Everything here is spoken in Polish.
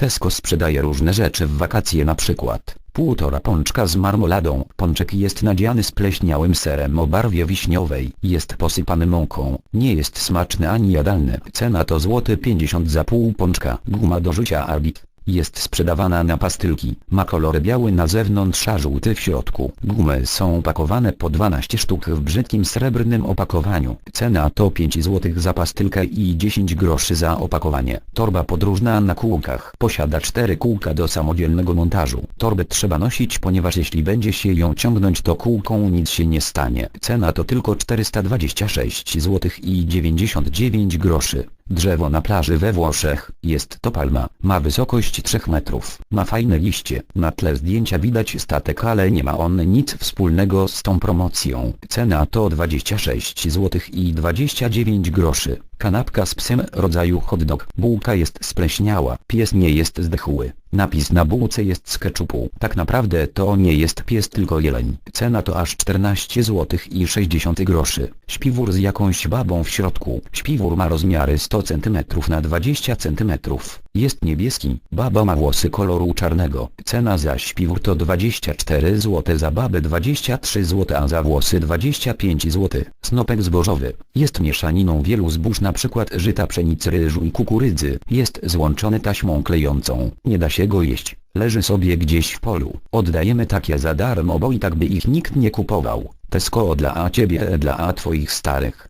Tesco sprzedaje różne rzeczy w wakacje na przykład półtora pączka z marmoladą. Pączek jest nadziany spleśniałym serem o barwie wiśniowej. Jest posypany mąką. Nie jest smaczny ani jadalny. Cena to złoty 50 za pół pączka. Guma do rzucia Arbit. Jest sprzedawana na pastylki. Ma kolor biały na zewnątrz a żółty w środku. Gumy są pakowane po 12 sztuk w brzydkim srebrnym opakowaniu. Cena to 5 zł za pastylkę i 10 groszy za opakowanie. Torba podróżna na kółkach. Posiada 4 kółka do samodzielnego montażu. Torbę trzeba nosić ponieważ jeśli będzie się ją ciągnąć to kółką nic się nie stanie. Cena to tylko 426 zł i 99 groszy. Drzewo na plaży we Włoszech, jest to palma, ma wysokość 3 metrów, ma fajne liście, na tle zdjęcia widać statek ale nie ma on nic wspólnego z tą promocją. Cena to 26 zł i 29 groszy. Kanapka z psem rodzaju hot dog. Bułka jest spleśniała, pies nie jest zdechły. Napis na bułce jest z keczupu. Tak naprawdę to nie jest pies tylko jeleń. Cena to aż 14 zł i 60 groszy. Śpiwór z jakąś babą w środku. Śpiwór ma rozmiary 100 cm na 20 cm. Jest niebieski. Baba ma włosy koloru czarnego. Cena za śpiwór to 24 zł za babę 23 zł a za włosy 25 zł. Snopek zbożowy. Jest mieszaniną wielu zbóż na przykład żyta pszenicy ryżu i kukurydzy. Jest złączony taśmą klejącą. Nie da się go jeść. Leży sobie gdzieś w polu. Oddajemy takie za darmo bo i tak by ich nikt nie kupował. Tesco dla a ciebie dla a twoich starych.